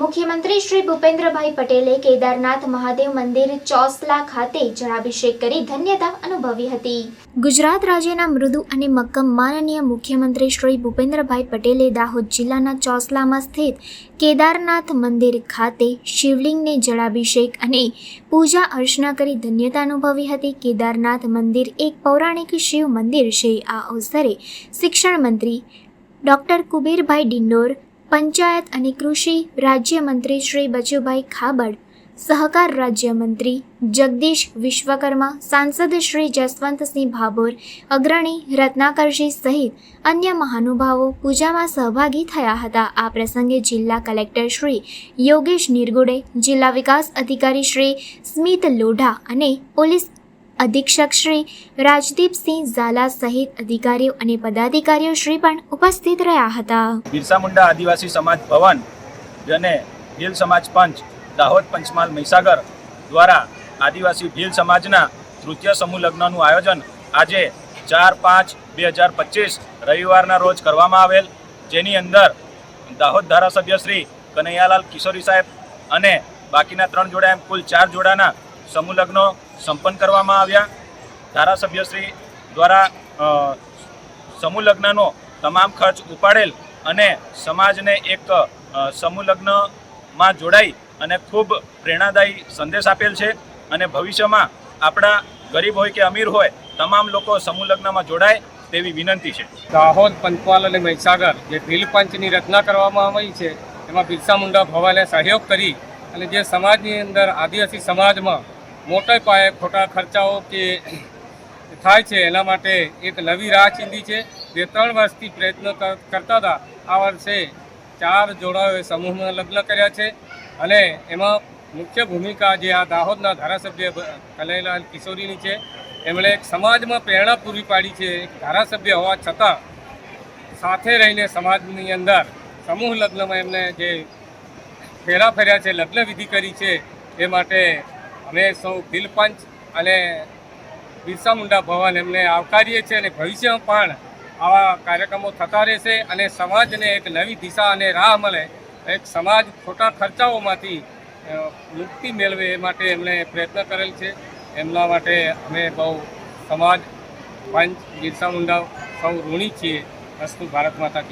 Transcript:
મુખ્યમંત્રી શ્રી ભૂપેન્દ્રભાઈ પટેલે કેદારનાથ મહાદેવ મંદિર ચોસલા ખાતે જળાભિષેક કરી ધન્યતા અનુભવી હતી. ગુજરાત રાજ્યના મૃદુ અને મક્કમ માનનીય મુખ્યમંત્રી શ્રી ભૂપેન્દ્રભાઈ પટેલે દાહોદ જિલ્લાના ચોસલામાં સ્થિત કેદારનાથ મંદિર ખાતે શિવલિંગને જળાભિષેક અને પૂજા અર્ચના કરી ધન્યતા અનુભવી હતી. કેદારનાથ મંદિર એક પૌરાણિક શિવ મંદિર છે. આ અવસરે શિક્ષણ મંત્રી ડૉક્ટર કુબેરભાઈ ડિંડોર પંચાયત અને કૃષિ રાજ્યમંત્રી શ્રી બચુભાઈ ખાબડ, સહકાર રાજ્યમંત્રી જગદીશ વિશ્વકર્મા, સાંસદ શ્રી જસવંતસિંહ ભાભોર, અગ્રણી રત્નાકરજી સહિત અન્ય મહાનુભાવો પૂજામાં સહભાગી થયા હતા. આ પ્રસંગે જિલ્લા કલેક્ટર શ્રી યોગેશ નિરગુડે, જિલ્લા વિકાસ અધિકારી શ્રી સ્મિત લોઢા અને પોલીસ અધિક્ષક શ્રી રાજદીપસિંહ ઝાલા સહિત અધિકારીઓ અને પદાધિકારીઓ શ્રી પણ ઉપસ્થિત રહ્યા હતા. બિરસા મુંડા આદિવાસી સમાજ ભવન અને ભીલ સમાજ પંચ દાહોદ પંચમહાલ મહીસાગર દ્વારા આદિવાસી ભીલ સમાજના તૃતીય સમૂહ લગ્નનું આયોજન આજે ચાર પાંચ બે હજાર પચીસ રવિવારના રોજ કરવામાં આવેલ. જેની અંદર દાહોદ ધારાસભ્ય શ્રી કનૈયાલાલ કિશોરી સાહેબ અને બાકીના ત્રણ જોડા એમ કુલ ચાર જોડાના સમૂહ સંપન્ન કરવામાં આવ્યા. ધારાસભ્યશ્રી દ્વારા સમૂહલગ્નનો સમૂહ લગ્નનો તમામ ખર્ચ ઉપાડેલ અને સમાજને એક અ, સમૂહ લગ્નમાં જોડાઈ અને ખૂબ પ્રેરણાદાયી સંદેશ આપેલ છે. અને ભવિષ્યમાં આપણા ગરીબ હોય કે અમીર હોય તમામ લોકો સમૂહ લગ્નમાં જોડાય તેવી વિનંતી છે. દાહોદ પંચમહાલ અને મહીસાગર જે ભીલ પંચની રચના કરવામાં આવી છે એમાં બિરસા મુંડા ભવાને સહયોગ કરી અને જે સમાજની અંદર આદિવાસી સમાજમાં મોટા પાયે ખોટા ખર્ચાઓ કે થાય છે એના માટે એક નવી રાહ ચીંધી છે. જે ત્રણ વર્ષથી પ્રયત્ન કર- કરતા હતા. આ વર્ષે ચાર જોડાઓએ સમૂહમાં લગ્ન કર્યા છે અને એમાં મુખ્ય ભૂમિકા જે આ દાહોદના ધારાસભ્ય બ- કિશોરીની છે. એમણે એક સમાજમાં પ્રેરણા પૂરી પાડી છે. એક ધારાસભ્ય હોવા છતાં સાથે રહીને સમાજની અંદર સમૂહ લગ્નમાં એમને જે ફેરા ફેર્યા છે લગ્ન વિધિ કરી છે, એ માટે અમે સૌ ભીલપંચ અને બિરસા મુંડા ભવન એમને આવકારીએ છીએ અને ભવિષ્યમાં પણ આવા કાર્યક્રમો થતા રહેશે અને સમાજને એક નવી દિશા અને રાહ મળે, એક સમાજ ખોટા ખર્ચાઓમાંથી મુક્તિ મેળવે એ માટે એમણે પ્રયત્ન કરેલ છે. એમના માટે અમે બહુ સમાજ, પંચ, બિરસા મુંડા સૌ ઋણી છીએ. અસ્તુ ભારત માતા